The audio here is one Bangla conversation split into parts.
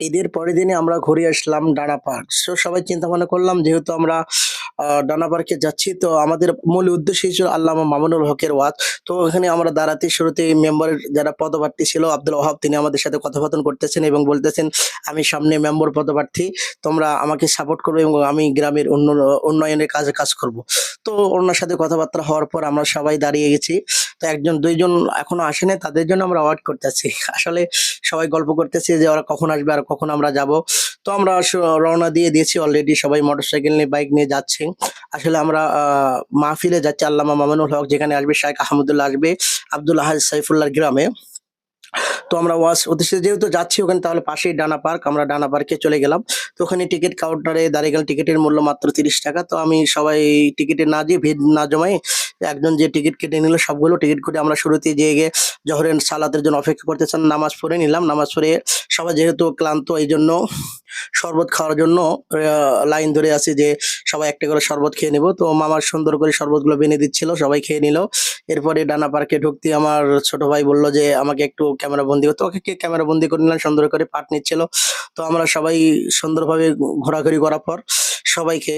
ঈদের পরের দিনে আমরা ঘুরে আসলাম ডানা পার্ক। সো সবাই চিন্তা ভাবনা করলাম যেহেতু আমরা ডানা পার্কে যাচ্ছি, তো আমাদের মূল উদ্দেশ্যই ছিল আল্লামা মামুনুল হকের ওয়াজ। তো ওখানে আমরা দাঁড়াতে শুরুতে মেম্বারের যারা পদপ্রার্থী ছিল, আব্দুল ওহাব তিনি আমাদের সাথে কথোপকথন করতেছেন এবং বলতেছেন, আমি সামনে মেম্বার পদপ্রার্থী, তোমরা আমাকে সাপোর্ট করবে এবং আমি গ্রামের উন্ন- উন্নয়নের কাজে কাজ করব। তো ওনার সাথে কথাবার্তা হওয়ার পর আমরা সবাই দাঁড়িয়ে গেছি। তো একজন, দুইজন এখনও আসেনি, তাদের জন্য আমরা ওয়েট করতেছি। আসলে সবাই গল্প করতেছি যে ওরা কখন আসবে আর কখন আমরা যাব। তো আমরা রওনা দিয়ে দিয়েছি অলরেডি সবাই মোটরসাইকেল নিয়ে বাইক নিয়ে যাচ্ছে। আসলে আমরা মাহফিলে যাচ্ছি আল্লামা মামুনুল হক যেখানে আসবে শাইখ আহমদুল্লাহ আসবে, আব্দুল আহাজ সাইফুল্লাহ গ্রামে। তো আমরা ওয়াশ উদ্দেশ্যে যেহেতু যাচ্ছি ওখানে, তাহলে পাশেই ডানা পার্ক, আমরা ডানা পার্কে চলে গেলাম। তো ওখানে টিকিট কাউন্টারে দাঁড়িয়ে গেলাম, টিকিটের মূল্য মাত্র তিরিশ টাকা। তো আমি সবাই টিকিটে না যেয়ে ভিড় না জমাই একজন যে টিকিট কেটে নিল, সবগুলো টিকিট কেটে আমরা শুরুতে যেয়ে গিয়ে জহরের সালাতের জন্য অপেক্ষা করতেছেন নামাজ পড়ে নিলাম। নামাজ পড়ে সবাই যেহেতু ক্লান্ত, এই জন্য শরবত খাওয়ার জন্য লাইন ধরে আছি যে সবাই একটা করে শরবত খেয়ে নেব। তো মামার সুন্দর করে শরবতগুলো বেনে দিচ্ছিল, সবাই খেয়ে নিল। এরপরে ডানা পার্কে ঢুকতে আমার ছোট ভাই বলল যে, আমাকে একটু ক্যামেরা বন্দি করতে ওকে ক্যামেরা বন্দি করে নিলাম, সুন্দর করে পাট নিচ্ছিল। তো আমরা সবাই সুন্দরভাবে ঘোরাঘুরি করার পর সবাইকে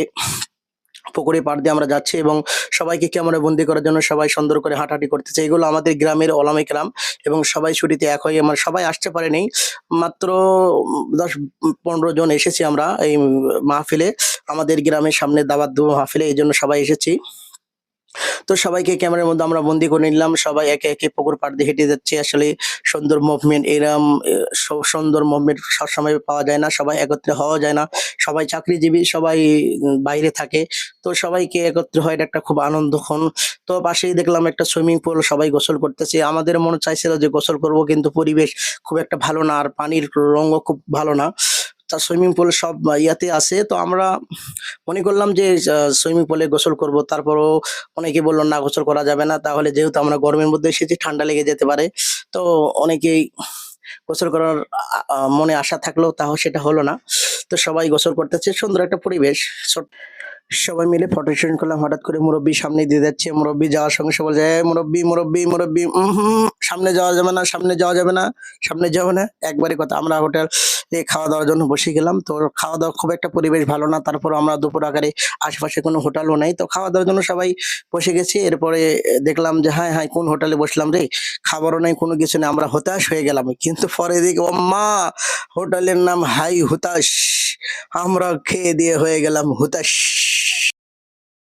পুকুরে পাড় দিয়ে আমরা যাচ্ছি এবং সবাইকে ক্যামেরা বন্দি করার জন্য সবাই সুন্দর করে হাঁটাহাঁটি করতেছে। এগুলো আমাদের গ্রামের ওলামে গ্রাম এবং সবাই ছুটিতে এক হয়ে মানে সবাই আসতে পারেনি। মাত্র দশ পনেরো জন এসেছি আমরা এই মাহফিলে। আমাদের গ্রামের সামনে দাবাত দেবো মাহফিলে, এই জন্য সবাই এসেছি। তো সবাইকে ক্যামেরার মধ্যে আমরা বন্দি করে নিলাম। সবাই একে একে পুকুর পাড় দিয়ে হেঁটে যাচ্ছে। আসলে সুন্দর মুভমেন্ট এরম সুন্দর মুভমেন্ট সবসময় পাওয়া যায় না। সবাই একত্রে হওয়া যায় না। সবাই চাকরিজীবী, সবাই বাইরে থাকে। তো সবাইকে একত্রে হয় একটা খুব আনন্দক্ষণ তো পাশেই দেখলাম একটা সুইমিং পুল, সবাই গোসল করতেছে। আমাদের মনে চাইছিল যে গোসল করব, কিন্তু পরিবেশ খুব একটা ভালো না, আর পানির রঙও খুব ভালো না। তা সুইমিং পুল সব ইয়াতে আছে। তো আমরা মনে করলাম যে সুইমিং পুলে গোসল করব। তারপরও অনেকে বলল, না, গোসল করা যাবে না। তাহলে যেহেতু আমরা গরমের মধ্যে এসেছি, ঠান্ডা লেগে যেতে পারে। তো অনেকেই গোসল করার মনে আশা থাকলেও তাও সেটা হলো না। তো সবাই গোসল করতেছে, সুন্দর একটা পরিবেশ। সবাই মিলে ফটো সেশন করলাম, হঠাৎ করে মুরব্বী সামনে দিয়ে যাচ্ছে, মুরব্বী যাওয়ার সঙ্গে সবাই যায় মুরব্বী মুরব্বী মুরব্বী সামনে যাওয়া যাবে না, সামনে যাওয়া যাবে না, সামনে যাবে না। একবারই কথা, আমরা হোটেল এ খাওয়া দাওয়ার জন্য বসে গেলাম। তো খাওয়া দাওয়া খুব একটা পরিবেশ ভালো না তারপর আমরা দুপুর আকারে আশেপাশে কোনো হোটেলও নাই। তো খাওয়া দাওয়ার জন্য সবাই বসে গেছি। এরপরে দেখলাম যে হ্যাঁ হ্যাঁ কোন হোটেলে বসলাম রে? খাবারও নাই, কোনো কিছু নেই। আমরা হতাশ হয়ে গেলাম। কিন্তু পরে দেখি ও মা হোটেলের নাম হাই হুতাশ। আমরা খেয়ে দিয়ে হয়ে গেলাম হুতাশ।